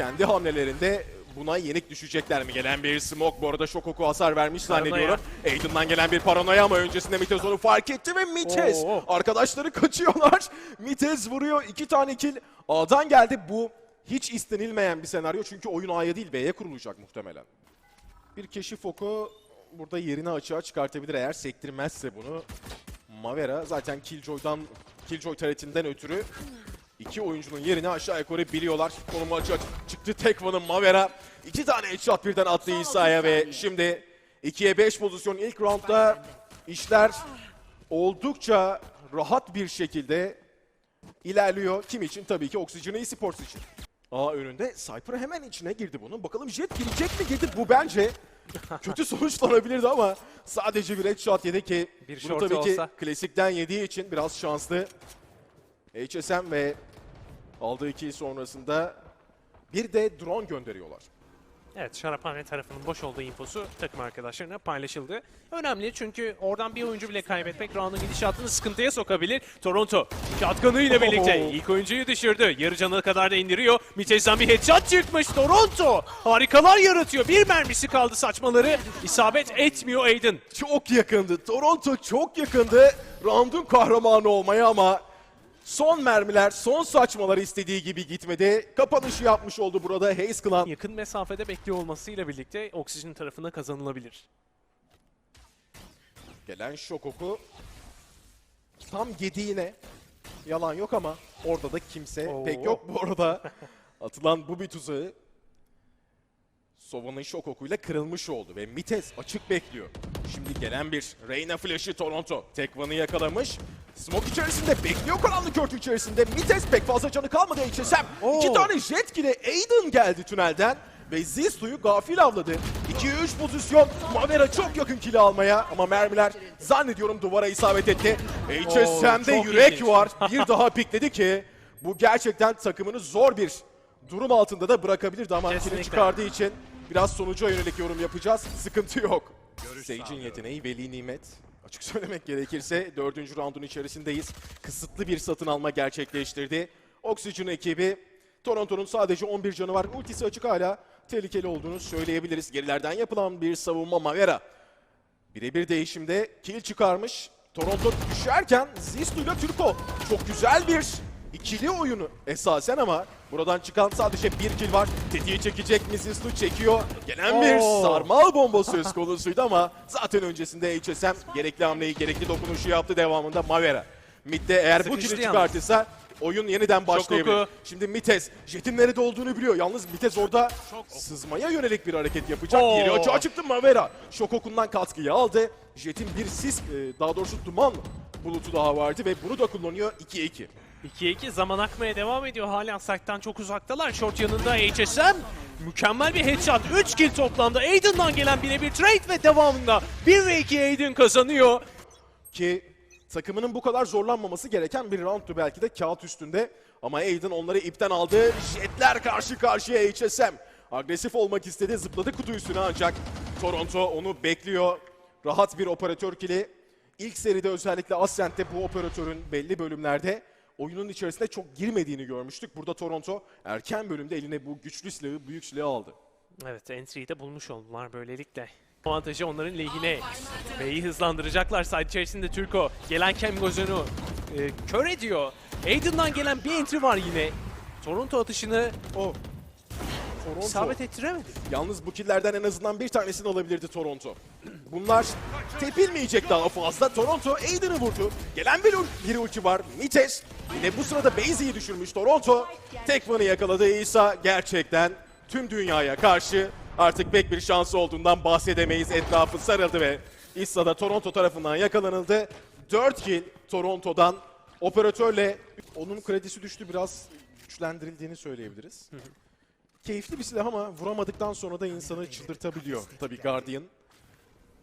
kendi hamlelerinde buna yenik düşecekler mi? Gelen bir smoke bu arada Shokoku hasar vermiş zannediyorum. Aiden'dan gelen bir paranoya ama öncesinde Mitez onu fark etti ve Mitez Oo. arkadaşları kaçıyorlar. Mitez vuruyor. iki tane kill A'dan geldi. Bu hiç istenilmeyen bir senaryo çünkü oyun A'ya değil B'ye kurulacak muhtemelen. Bir keşif oku burada yerini açığa çıkartabilir eğer sektirmezse bunu. Mavera zaten Killjoy'dan Killjoy taretinden ötürü iki oyuncunun yerini aşağı yukarı biliyorlar. Konumu açığa çıktı Tekvan'ın Mavera. iki tane headshot birden attı İsa'ya ve şimdi 2'ye 5 pozisyon ilk roundda işler oldukça rahat bir şekilde ilerliyor. Kim için? Tabii ki Oxygen Esports için. Aa önünde Cypher hemen içine girdi bunun. Bakalım Jet girecek mi girdi? Bu bence kötü sonuçlanabilirdi ama sadece bir headshot yedi ki Bir bunu tabii ki olsa. klasikten yediği için biraz şanslı. HSM ve aldığı kill sonrasında bir de drone gönderiyorlar. Evet Şaraphane tarafının boş olduğu infosu takım arkadaşlarına paylaşıldı. Önemli çünkü oradan bir oyuncu bile kaybetmek round'un gidişatını sıkıntıya sokabilir. Toronto şatkanıyla birlikte Oho. ilk oyuncuyu düşürdü. Yarı canına kadar da indiriyor. Mitez'den bir headshot çıkmış Toronto. Harikalar yaratıyor. Bir mermisi kaldı saçmaları. İsabet etmiyor Aiden. Çok yakındı. Toronto çok yakındı. Round'un kahramanı olmaya ama son mermiler, son saçmalar istediği gibi gitmedi. Kapanışı yapmış oldu burada Hayes Clan. Yakın mesafede bekliyor olmasıyla birlikte oksijen tarafına kazanılabilir. Gelen şok oku tam yediğine yalan yok ama orada da kimse Oo. pek yok bu arada. Atılan bu bir tuzağı Sova'nın şok okuyla kırılmış oldu ve Mites açık bekliyor. Şimdi gelen bir Reyna flash'ı Toronto. Tekvan'ı yakalamış. Smoke içerisinde bekliyor karanlık örtü içerisinde. Mites pek fazla canı kalmadı HSM. Oo. İki tane jet ile Aiden geldi tünelden. Ve Zistu'yu gafil avladı. 2-3 pozisyon. Mavera çok yakın kili almaya ama mermiler zannediyorum duvara isabet etti. HSM'de çok yürek ilginç. var. Bir daha pikledi ki bu gerçekten takımını zor bir durum altında da bırakabilirdi ama kili çıkardığı için biraz sonuca yönelik yorum yapacağız. Sıkıntı yok. Sage'in yeteneği veli nimet. Açık söylemek gerekirse dördüncü roundun içerisindeyiz. Kısıtlı bir satın alma gerçekleştirdi. Oxygen ekibi Toronto'nun sadece 11 canı var. Ultisi açık hala tehlikeli olduğunu söyleyebiliriz. Gerilerden yapılan bir savunma Mavera. Birebir değişimde kill çıkarmış. Toronto düşerken Zistu ile Turko. Çok güzel bir ikili oyunu esasen ama buradan çıkan sadece bir kill var. Tetiği çekecek mi Zistu çekiyor. Gelen bir sarmal bomba söz konusuydu ama zaten öncesinde HSM gerekli hamleyi, gerekli dokunuşu yaptı devamında Mavera. Mid'de eğer bu kill'i çıkartırsa oyun yeniden başlayabilir. Şimdi Mites, Jet'in nerede olduğunu biliyor. Yalnız Mites orada sızmaya yönelik bir hareket yapacak. Oo. Geri açığa çıktı Mavera. Şokokundan katkıyı aldı. Jet'in bir sis, e, daha doğrusu duman bulutu daha vardı ve bunu da kullanıyor 2'ye 2. 2'ye 2 zaman akmaya devam ediyor. Hala site'tan çok uzaktalar. Short yanında HSM. Mükemmel bir headshot. 3 kill toplamda. Aiden'dan gelen birebir trade ve devamında 1 ve 2 Aiden kazanıyor. Ki takımının bu kadar zorlanmaması gereken bir roundtu belki de kağıt üstünde. Ama Aiden onları ipten aldı. Jetler karşı karşıya HSM. Agresif olmak istedi. Zıpladı kutu üstüne ancak Toronto onu bekliyor. Rahat bir operatör kili. İlk seride özellikle Ascent'te bu operatörün belli bölümlerde oyunun içerisine çok girmediğini görmüştük. Burada Toronto erken bölümde eline bu güçlü silahı, büyük silahı aldı. Evet entry'yi de bulmuş oldular böylelikle. Avantajı onların lehine. B'yi hızlandıracaklar side içerisinde Türko. Gelen Kem Gözünü e, kör ediyor. Aiden'dan gelen bir entry var yine. Toronto atışını O Toronto. isabet ettiremedi. Yalnız bu killerden en azından bir tanesini alabilirdi Toronto. Bunlar tepilmeyecek daha fazla. Toronto Aiden'ı vurdu. Gelen bir, bir ulti var. Mites yine bu sırada Baze'i düşürmüş Toronto. Tekman'ı yakaladı İsa. Gerçekten tüm dünyaya karşı artık pek bir şansı olduğundan bahsedemeyiz. Etrafı sarıldı ve İsa da Toronto tarafından yakalanıldı. 4 kill Toronto'dan operatörle onun kredisi düştü biraz güçlendirildiğini söyleyebiliriz. Keyifli bir silah ama vuramadıktan sonra da insanı çıldırtabiliyor tabii Guardian.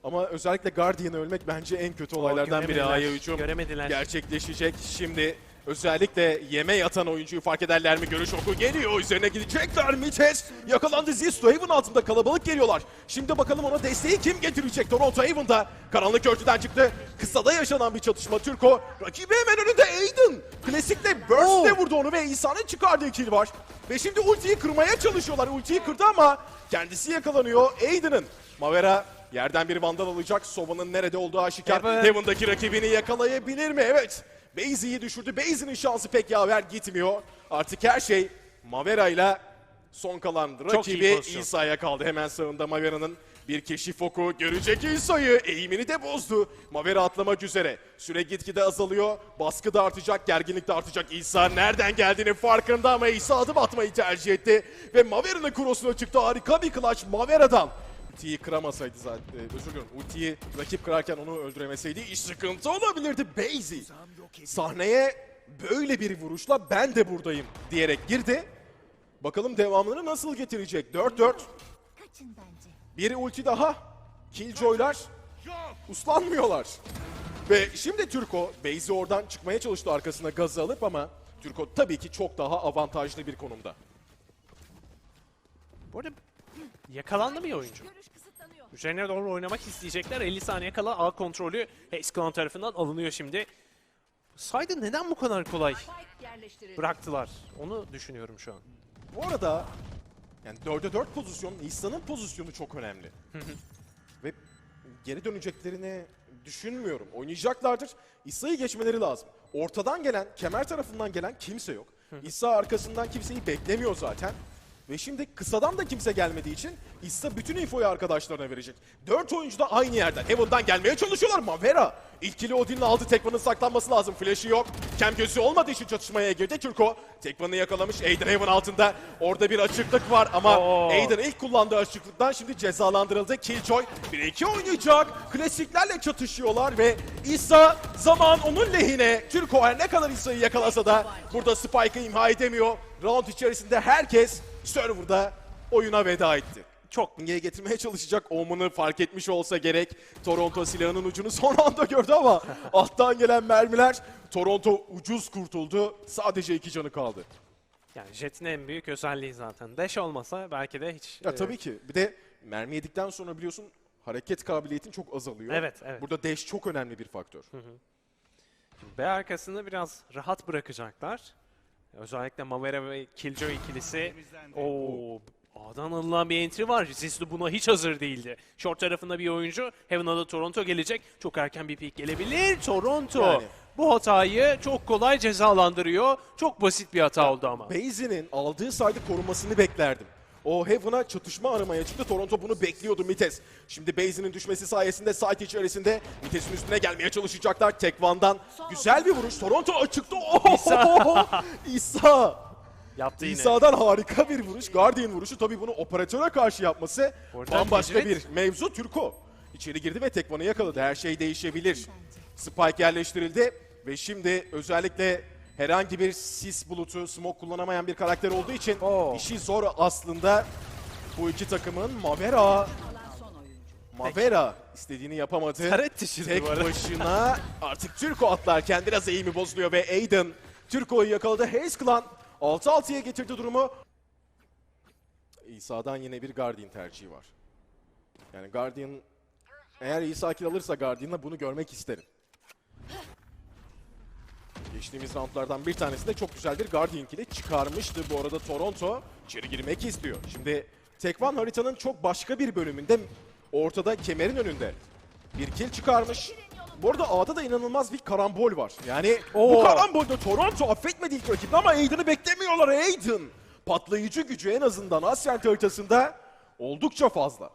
Ama özellikle Guardian'ı ölmek bence en kötü olaylardan biri A'ya hücum göremediler. gerçekleşecek. Şimdi Özellikle yeme yatan oyuncuyu fark ederler mi? Görüş oku geliyor. Üzerine gidecekler. Mites yakalandı. Zisto Haven altında kalabalık geliyorlar. Şimdi bakalım ona desteği kim getirecek? Toronto Haven'da karanlık örtüden çıktı. Kısada yaşanan bir çatışma. Türko rakibi hemen önünde Aiden. Klasikle Burst'le vurdu onu ve İsa'nın çıkardığı kill var. Ve şimdi ultiyi kırmaya çalışıyorlar. Ultiyi kırdı ama kendisi yakalanıyor. Aiden'ın. Mavera yerden bir vandal alacak. Sova'nın nerede olduğu aşikar. Heaven. Heaven'daki rakibini yakalayabilir mi? Evet. Baze'i düşürdü. Baze'in şansı pek yaver gitmiyor. Artık her şey Mavera ile son kalan rakibi. İsa'ya kaldı. Hemen sağında Mavera'nın bir keşif oku görecek İsa'yı. Eğimini de bozdu. Mavera atlamak üzere. Süre gitgide azalıyor. Baskı da artacak, gerginlik de artacak. İsa nereden geldiğinin farkında ama İsa adım atmayı tercih etti. Ve Mavera'nın cross'una çıktı. Harika bir clutch Mavera'dan. Ultiyi kıramasaydı zaten, e, özür diliyorum. Ultiyi rakip kırarken onu öldüremeseydi iş sıkıntı olabilirdi. Bazy sahneye böyle bir vuruşla ben de buradayım diyerek girdi. Bakalım devamını nasıl getirecek? 4-4. Kaçın bence. Bir ulti daha. Killjoy'lar uslanmıyorlar. Ve şimdi Türko Beyzi oradan çıkmaya çalıştı arkasına gazı alıp ama Türko tabii ki çok daha avantajlı bir konumda. Bu arada yakalandı bir oyuncu. Üzerine doğru oynamak isteyecekler. 50 saniye kala A kontrolü Haze Clan tarafından alınıyor şimdi. Saydı neden bu kadar kolay bıraktılar? Onu düşünüyorum şu an. Bu arada yani 4'e 4 pozisyon, İsa'nın pozisyonu çok önemli. Ve geri döneceklerini düşünmüyorum. Oynayacaklardır. İsa'yı geçmeleri lazım. Ortadan gelen, kemer tarafından gelen kimse yok. İsa arkasından kimseyi beklemiyor zaten. Ve şimdi kısadan da kimse gelmediği için İsa bütün infoyu arkadaşlarına verecek. Dört oyuncu da aynı yerden. Heaven'dan gelmeye çalışıyorlar. Mavera ilkili Odin'le aldı. Tekvan'ın saklanması lazım. Flash'ı yok. Kem gözü olmadığı için çatışmaya girdi. Türko Tekvan'ı yakalamış. Aiden Heaven altında. Orada bir açıklık var ama Oo. Aiden ilk kullandığı açıklıktan şimdi cezalandırıldı. Killjoy 1-2 oynayacak. Klasiklerle çatışıyorlar ve İsa zaman onun lehine. Türko her ne kadar İsa'yı yakalasa da burada Spike'ı imha edemiyor. Round içerisinde herkes serverda oyuna veda etti. Çok Geri getirmeye çalışacak Omen'ı fark etmiş olsa gerek. Toronto silahının ucunu son anda gördü ama alttan gelen mermiler Toronto ucuz kurtuldu. Sadece iki canı kaldı. yani Jet'in en büyük özelliği zaten. Dash olmasa belki de hiç... Ya e, tabii ki. Bir de mermi yedikten sonra biliyorsun hareket kabiliyetin çok azalıyor. Evet, evet. Burada dash çok önemli bir faktör. B arkasını biraz rahat bırakacaklar. Özellikle Mavera ve Killjoy ikilisi. Oo, A'dan alınan bir entry var. Zizlu buna hiç hazır değildi. Short tarafında bir oyuncu. Heaven'a da Toronto gelecek. Çok erken bir pick gelebilir. Toronto Yani. bu hatayı çok kolay cezalandırıyor. Çok basit bir hata oldu ama. Baze'nin aldığı saydı korumasını beklerdim. O Heaven'a çatışma aramaya çıktı. Toronto bunu bekliyordu Mites. Şimdi Baze'nin düşmesi sayesinde site içerisinde Mites'in üstüne gelmeye çalışacaklar. Tekvan'dan güzel bir vuruş. Toronto açıktı. İsa! İsa! Yaptı yine. İsa'dan harika bir vuruş. Guardian vuruşu tabii bunu operatöre karşı yapması Orada bambaşka Hicret- bir mevzu. Türko içeri girdi ve Tekvan'ı yakaladı. Her şey değişebilir. Spike yerleştirildi ve şimdi özellikle herhangi bir sis bulutu, smoke kullanamayan bir karakter olduğu için Oo. işi zor aslında. Bu iki takımın Mavera. Mavera istediğini yapamadı. Taret düşürdü Tek bu arada. başına artık Türko atlarken biraz eğimi bozuluyor ve Aiden Türko'yu yakaladı. Haze Clan 6-6'ya getirdi durumu. İsa'dan yine bir Guardian tercihi var. Yani Guardian eğer İsa kill alırsa Guardian'la bunu görmek isterim. Geçtiğimiz roundlardan bir tanesinde çok güzel bir Guardian kill'i çıkarmıştı. Bu arada Toronto içeri girmek istiyor. Şimdi Tekvan haritanın çok başka bir bölümünde ortada kemerin önünde bir kill çıkarmış. Bu arada A'da da inanılmaz bir karambol var. Yani bu Oo. karambolde Toronto affetmedi ilk rakibini ama Aiden'ı beklemiyorlar. Aiden patlayıcı gücü en azından Ascent haritasında oldukça fazla.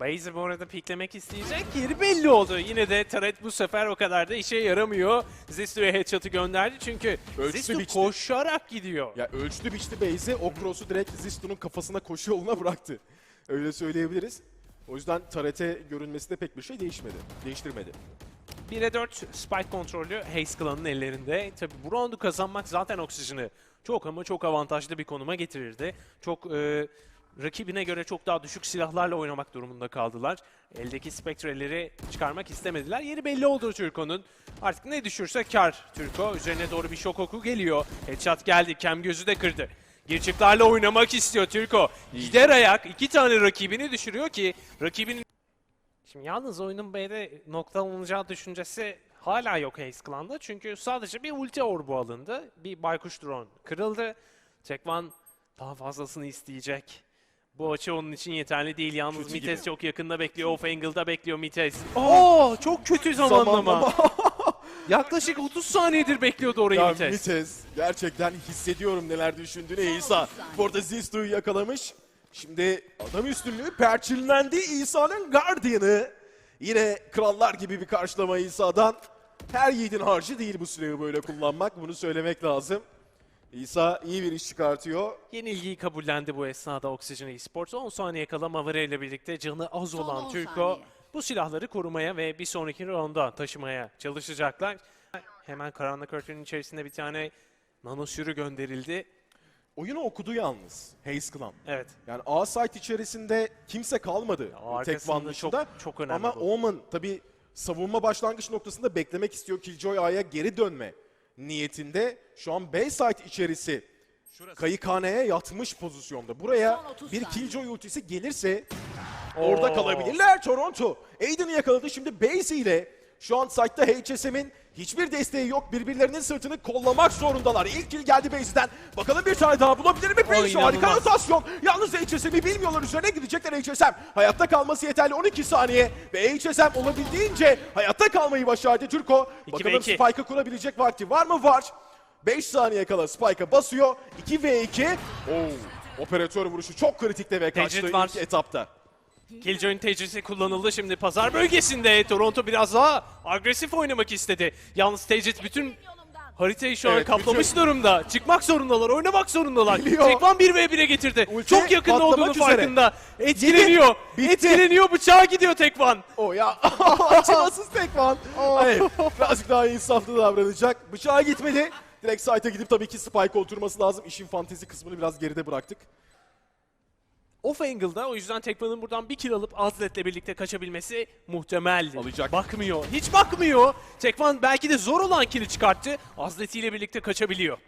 Baze bu arada piklemek isteyecek. Yeri belli oldu. Yine de Taret bu sefer o kadar da işe yaramıyor. Zizlu'ya headshot'ı gönderdi çünkü biçti. koşarak gidiyor. Ya ölçtü biçti Baze'i o cross'u direkt Zistu'nun kafasına koşu yoluna bıraktı. Öyle söyleyebiliriz. O yüzden Taret'e görünmesi de pek bir şey değişmedi. Değiştirmedi. 1'e 4 spike kontrolü Haze Clan'ın ellerinde. Tabi bu roundu kazanmak zaten oksijeni çok ama çok avantajlı bir konuma getirirdi. Çok e, rakibine göre çok daha düşük silahlarla oynamak durumunda kaldılar. Eldeki spektreleri çıkarmak istemediler. Yeri belli oldu Türko'nun. Artık ne düşürse kar Türko. Üzerine doğru bir şok oku geliyor. Headshot geldi. Kem gözü de kırdı. Girçiklerle oynamak istiyor Türko. Gider ayak iki tane rakibini düşürüyor ki rakibinin Şimdi yalnız oyunun B'de noktalanacağı düşüncesi hala yok Haze Clan'da. Çünkü sadece bir ulti orbu alındı. Bir baykuş drone kırıldı. Tekvan daha fazlasını isteyecek. Bu açı onun için yeterli değil. Yalnız Kötü Mites gibi. çok yakında bekliyor. Off angle'da bekliyor Mites. Oo, çok kötü zamanlama. Yaklaşık 30 saniyedir bekliyordu orayı Ya Mites. Mites gerçekten hissediyorum neler düşündüğünü İsa. Burada Zistu'yu yakalamış. Şimdi adam üstünlüğü perçinlendi İsa'nın Guardian'ı. Yine krallar gibi bir karşılama İsa'dan. Her yiğidin harcı değil bu silahı böyle kullanmak. Bunu söylemek lazım. İsa iyi bir iş çıkartıyor. Yenilgiyi kabullendi bu esnada Oxygen Esports. 10 saniye kala Mavera ile birlikte canı az Son olan 10 Türko saniye. bu silahları korumaya ve bir sonraki rounda taşımaya çalışacaklar. Hemen karanlık örtünün içerisinde bir tane nano sürü gönderildi. Oyunu okudu yalnız Haze Clan. Evet. Yani A site içerisinde kimse kalmadı. arkasında Tek Van çok- dışında. çok önemli Ama bu. Omen tabi savunma başlangıç noktasında beklemek istiyor. Killjoy A'ya geri dönme niyetinde. Şu an B site içerisi kayıkhaneye yatmış pozisyonda. Buraya Son 30 bir. Killjoy ultisi gelirse orada Oo. kalabilirler Toronto. Aiden'ı yakaladı şimdi Base ile şu an site'da HSM'in hiçbir desteği yok. Birbirlerinin sırtını kollamak zorundalar. İlk kill geldi Base'den. Bakalım bir tane daha bulabilir mi inanılmaz. Harika rotasyon. Yalnız HSM'i bilmiyorlar. Üzerine gidecekler HSM. Hayatta kalması yeterli 12 saniye. Ve HSM olabildiğince hayatta kalmayı başardı Türko. Bakalım. Spike'ı kurabilecek vakti var mı? Var. 5 saniye kala Spike'a basıyor. 2 ve 2. Oo, operatör vuruşu çok kritikte ve kaçtı ilk etapta. Killjoy'un tecrisi kullanıldı şimdi pazar bölgesinde. Toronto biraz daha agresif oynamak istedi. Yalnız tecrit bütün. Haritayı şu an Evet, kaplamış bütün- durumda. Çıkmak zorundalar, oynamak zorundalar. Geliyor. Tekvan 1v1'e getirdi. Ulti Çok yakında olduğunu üzere. farkında. Etkileniyor. Bitti. Etkileniyor, bıçağa gidiyor Tekvan. O ya acımasız tekman. Hayır birazcık daha insaflı davranacak. Bıçağa gitmedi. Direkt site'a gidip tabii ki Spike oturması lazım. İşin fantezi kısmını biraz geride bıraktık. Off angle'da o yüzden Tekvan'ın buradan bir kill alıp Azlet'le birlikte kaçabilmesi muhtemeldi. Alacak. Bakmıyor. Hiç bakmıyor. Tekvan belki de zor olan kill'i çıkarttı. Azlet ile birlikte kaçabiliyor.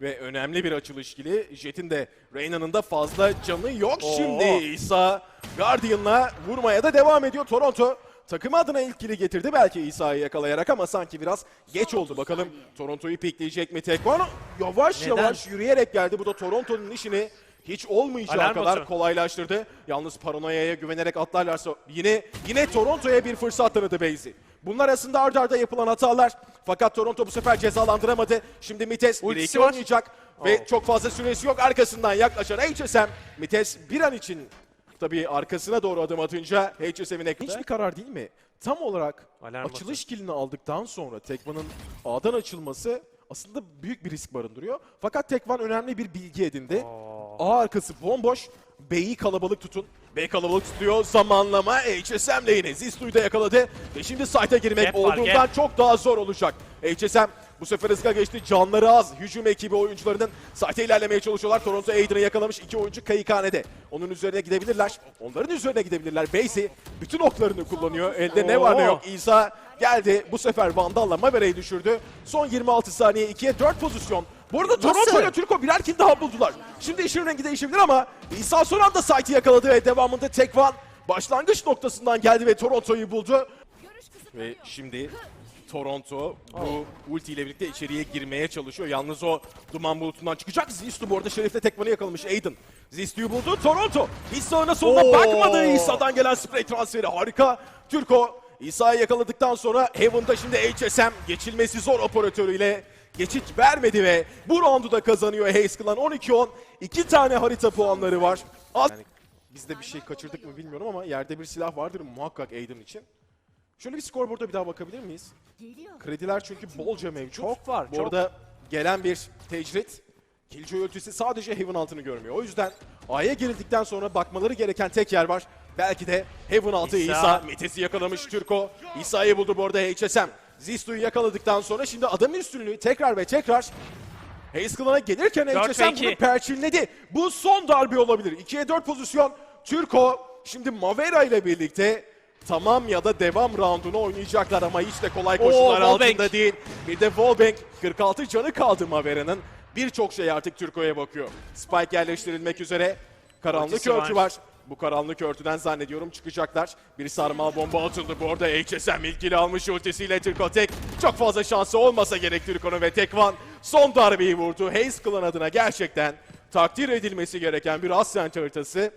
Ve önemli bir açılış kili. Jet'in de Reyna'nın da fazla canı yok Oo. şimdi. İsa Guardian'la vurmaya da devam ediyor Toronto. Takımı adına ilk kili getirdi belki İsa'yı yakalayarak ama sanki biraz geç oldu. Bakalım Toronto'yu pikleyecek mi Tekvan? Yavaş Neden? yavaş yürüyerek geldi. Bu da Toronto'nun işini hiç olmayacağı Alarm kadar botu. kolaylaştırdı. Yalnız paranoyaya güvenerek atlarlarsa yine yine Toronto'ya bir fırsat tanıdı Beyzi. Bunlar arasında ard arda yapılan hatalar. Fakat Toronto bu sefer cezalandıramadı. Şimdi Mites Ultisi 1-2 var. oynayacak ve çok fazla süresi yok. Arkasından yaklaşan HSM Mites bir an için tabii arkasına doğru adım atınca HSM'in ekranı. Hiçbir karar değil mi? Tam olarak Alarm açılış kilini aldıktan sonra Tekvan'ın A'dan açılması aslında büyük bir risk barındırıyor. Fakat Tekvan önemli bir bilgi edindi. A arkası bomboş. B'yi kalabalık tutun. B kalabalık tutuyor. Zamanlama HSM yine Zistu'yu da yakaladı. Ve şimdi site'a girmek Gap var, olduğundan gap. çok daha zor olacak. HSM bu sefer hızla geçti. Canları az. Hücum ekibi oyuncularının site'e ilerlemeye çalışıyorlar. Toronto Aiden'ı yakalamış. iki oyuncu kayıkhanede. Onun üzerine gidebilirler. Onların üzerine gidebilirler. Basie bütün oklarını kullanıyor. Elde ne var ne yok. İsa geldi. Bu sefer Vandal'la Mavera'yı düşürdü. Son 26 saniye 2'ye 4 pozisyon. Bu arada Toronto ile Türko birer kill daha buldular. Şimdi işin rengi değişebilir ama İsa son anda site'i yakaladı ve devamında Tekvan başlangıç noktasından geldi ve Toronto'yu buldu. Ve şimdi Toronto bu ulti ile birlikte içeriye girmeye çalışıyor. Yalnız o duman bulutundan çıkacak. Zistu bu arada Şerif'le tekmanı yakalamış Aiden. Zistu'yu buldu. Toronto hiç sağına soluna Oo. bakmadı. İsa'dan gelen spray transferi harika. Türko İsa'yı yakaladıktan sonra Heaven'da şimdi HSM geçilmesi zor operatörüyle geçit vermedi ve bu roundu da kazanıyor Haze Clan 12-10. İki tane harita puanları var. Yani biz de bir şey kaçırdık mı bilmiyorum ama yerde bir silah vardır muhakkak Aiden için. Şöyle bir skorboard'a bir daha bakabilir miyiz? Geliyor. Krediler çünkü bolca mevcut. Çok var, Bu çok. arada gelen bir tecrit. Killjoy ölçüsü sadece Heaven altını görmüyor. O yüzden A'ya girildikten sonra bakmaları gereken tek yer var. Belki de Heaven altı İsa. İsa. Mites'i yakalamış Türko. İsa'yı buldu bu arada HSM. Zistu'yu yakaladıktan sonra şimdi adamın üstünlüğü tekrar ve tekrar Hayes Klan'a gelirken HSM bunu perçinledi. Bu son darbe olabilir. 2'ye 4 pozisyon. Türko şimdi Mavera ile birlikte tamam ya da devam roundunu oynayacaklar ama hiç de kolay koşullar Wallbang. altında değil. Bir de Wallbang 46 canı kaldı Mavera'nın. Birçok şey artık Türko'ya bakıyor. Spike yerleştirilmek üzere. Karanlık örtü var. var. Bu karanlık örtüden zannediyorum çıkacaklar. Bir sarmal bomba atıldı bu arada. HSM ilkili almış ultisiyle Türko tek. Çok fazla şansı olmasa gerek Türko'nun ve Tekvan son darbeyi vurdu. Hayes Clan adına gerçekten takdir edilmesi gereken bir Ascent haritası.